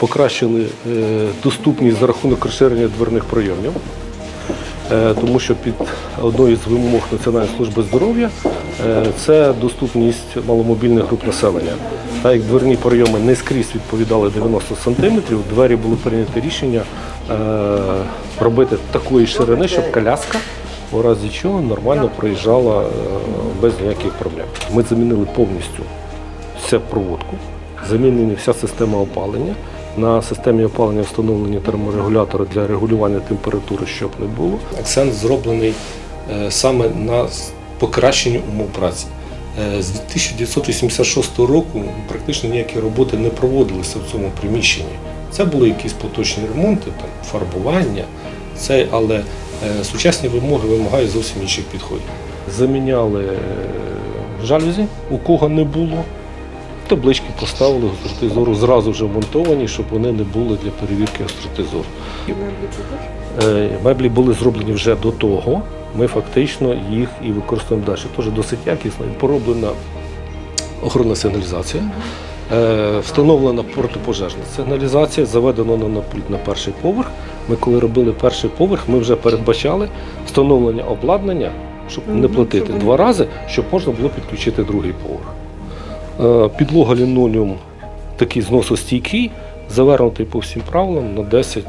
покращили е, доступність за рахунок розширення дверних прийомів. Е, Тому що під одною з вимог Національної служби здоров'я е, це доступність маломобільних груп населення. Так як дверні прийоми не скрізь відповідали 90 сантиметрів, двері було прийнято рішення робити такої ширини, щоб коляска у разі чого нормально проїжджала без ніяких проблем. Ми замінили повністю всю проводку, замінена вся система опалення. На системі опалення встановлені терморегулятори для регулювання температури, щоб не було. Акцент зроблений е, саме на покращенні умов праці. Е, З 1986 року практично ніякі роботи не проводилися в цьому приміщенні. Це були якісь поточні ремонти, там, фарбування, це, але е, сучасні вимоги вимагають зовсім інших підходів. Заміняли жалюзі, у кого не було. Таблички поставили гостроти зору зразу вже вмонтовані, щоб вони не були для перевірки гостроти зору. Е, Меблі були зроблені вже до того. Ми фактично їх і використовуємо далі. Теж досить якісно. Пороблена охоронна сигналізація, е, встановлена протипожежна сигналізація, заведено на на перший поверх. Ми коли робили перший поверх, ми вже передбачали встановлення обладнання, щоб не платити два рази, щоб можна було підключити другий поверх. Е, Підлога лінолеум такий зносостійкий, завернутий по всім правилам на 10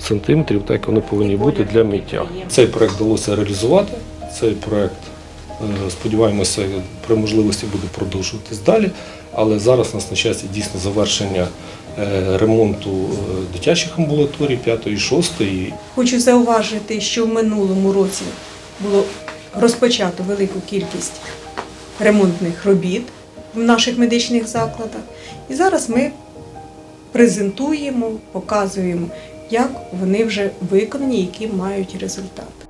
сантиметрів, так як вони повинні бути для миття. Цей проект вдалося реалізувати. Цей проект, е, сподіваємося, при можливості буде продовжуватись далі. Але зараз у нас на часі дійсно завершення е, ремонту дитячих амбулаторій 5 і 6. Хочу зауважити, що в минулому році було розпочато велику кількість ремонтних робіт в наших медичних закладах. І зараз ми презентуємо, показуємо, як вони вже виконані, які мають результат.